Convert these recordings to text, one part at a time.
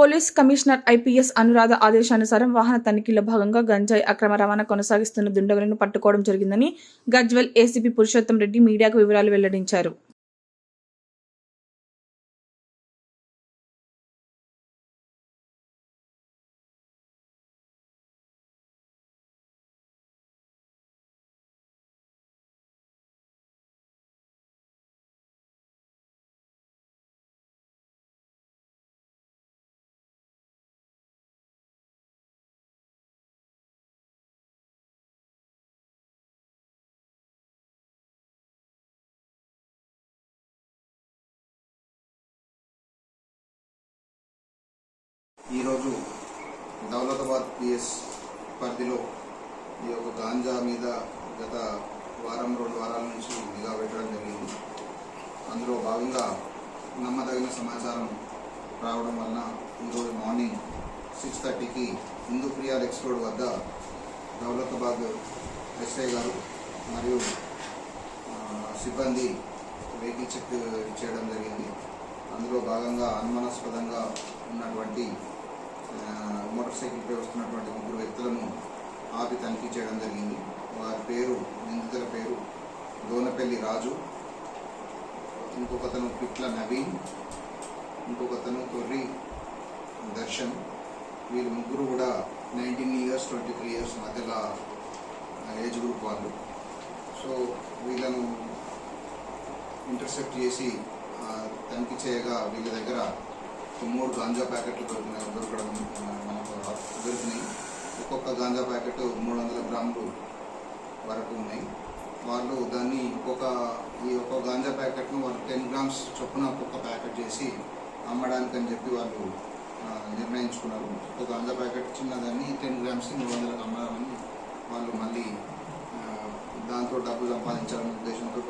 Police commissioner IPS Anuradha ఆదేశానుసారం వాహన తనిఖీలో భాగంగా గంజాయి అక్రమ రవాణా కొనసాగిస్తున్న దుండగులను పట్టుకోవడం జరిగిందని గజ్వెల్ ఏసీపీ పురుషోత్తం రెడ్డి మీడియాకు వివరాలు వెల్లడించారు. ఈరోజు దౌలతాబాద్ పిఎస్ పరిధిలో ఈ యొక్క గాంజా మీద గత వారం రెండు వారాల నుంచి నిఘా పెట్టడం జరిగింది. అందులో భాగంగా నమ్మదగిన సమాచారం రావడం వలన ఈరోజు మార్నింగ్ సిక్స్ థర్టీకి హిందూ ప్రియాల్ ఎక్స్ రోడ్ వద్ద దౌలతాబాద్ ఎస్ఐ గారు మరియు సిబ్బంది వెహికల్ చెక్ చేయడం జరిగింది. అందులో భాగంగా అనుమానాస్పదంగా ఉన్నటువంటి మోటార్ సైకిల్పై వస్తున్నటువంటి ముగ్గురు వ్యక్తులను ఆపి తనిఖీ చేయడం జరిగింది. వారి పేరు నిందితుల పేరు దోనపల్లి రాజు ఇంకొకతను పిట్ల నవీన్ ఇంకొకతను తొర్రి దర్శన్. వీళ్ళు ముగ్గురు కూడా nineteen years twenty three years మధ్యలో ఏజ్ గ్రూప్ వాళ్ళు. సో వీళ్ళను ఇంటర్సెప్ట్ చేసి తనిఖీ చేయగా వీళ్ళ దగ్గర మూడు గాంజా ప్యాకెట్లు దొరికినాయి. దొరకడం మనకు దొరికినాయి. ఒక్కొక్క గాంజా ప్యాకెట్ మూడు వందల గ్రాములు వరకు ఉన్నాయి. వాళ్ళు దాన్ని ఒక్కొక్క ఈ ఒక్కొక్క గాంజా ప్యాకెట్ను వాళ్ళు టెన్ గ్రామ్స్ చొప్పున ఒక్కొక్క ప్యాకెట్ చేసి అమ్మడానికి అని చెప్పి వాళ్ళు నిర్ణయించుకున్నారు. ఒక గాంజా ప్యాకెట్ చిన్నదాన్ని టెన్ గ్రామ్స్ మూడు వందలకు అమ్మదామని వాళ్ళు మళ్ళీ దాంతో డబ్బు సంపాదించాలనే ఉద్దేశంతో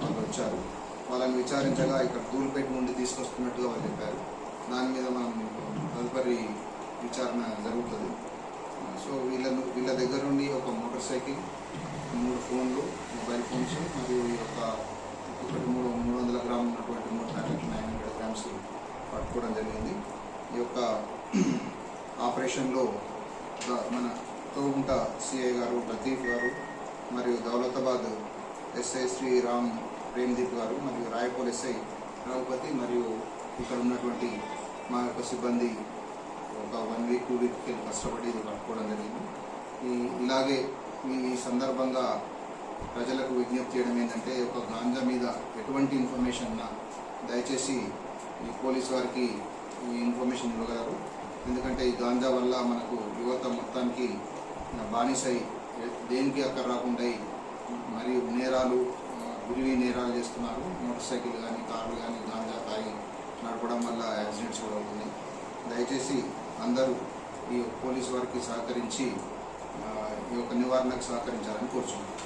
వాళ్ళు వచ్చారు. వాళ్ళని విచారించగా ఇక్కడ ధూళిపేట నుండి తీసుకొస్తున్నట్టుగా వాళ్ళు చెప్పారు. దాని మీద మనం తదుపరి విచారణ జరుగుతుంది. సో వీళ్ళను వీళ్ళ దగ్గర నుండి ఒక మోటార్ సైకిల్ మూడు ఫోన్లు మొబైల్ ఫోన్స్ మరియు ఈ యొక్క ఒకటి మూడు మూడు వందల గ్రాములు ఉన్నటువంటి మూడు ప్యాకెట్లు నైన్ హండ్రెడ్ గ్రామ్స్ పట్టుకోవడం జరిగింది. ఈ యొక్క ఆపరేషన్లో మన తోగుంట సిఐ గారు లతీఫ్ గారు మరియు దౌలతాబాద్ ఎస్ఐ శ్రీ రామ్ ప్రేమ్దీప్ గారు మరియు రాయపూర్ ఎస్ఐ రఘుపతి మరియు ఇక్కడ ఉన్నటువంటి మా యొక్క సిబ్బంది ఒక వన్ వీక్ టూ వీక్ కష్టపడి ఇది పట్టుకోవడం జరిగింది. ఈ ఇలాగే ఈ సందర్భంగా ప్రజలకు విజ్ఞప్తి చేయడం ఏంటంటే ఒక గాంజా మీద ఎటువంటి ఇన్ఫర్మేషన్ ఉన్నా దయచేసి ఈ పోలీస్ వారికి ఈ ఇన్ఫర్మేషన్ ఇవ్వగలరు. ఎందుకంటే ఈ గాంజా వల్ల మనకు యువత మొత్తానికి బానిసై దేనికి అక్కడ రాకుండా మరియు నేరాలు గురివి విరివి నేరాలు చేస్తున్నారు. మోటార్ సైకిల్ కానీ కార్లు కానీ గాంజా తాగి నడపడం వల్ల యాక్సిడెంట్స్ కూడా అవుతున్నాయి. దయచేసి అందరూ ఈ పోలీస్ వారికి సహకరించి ఈ యొక్క నివారణకు సహకరించాలని కోరుచున్నాను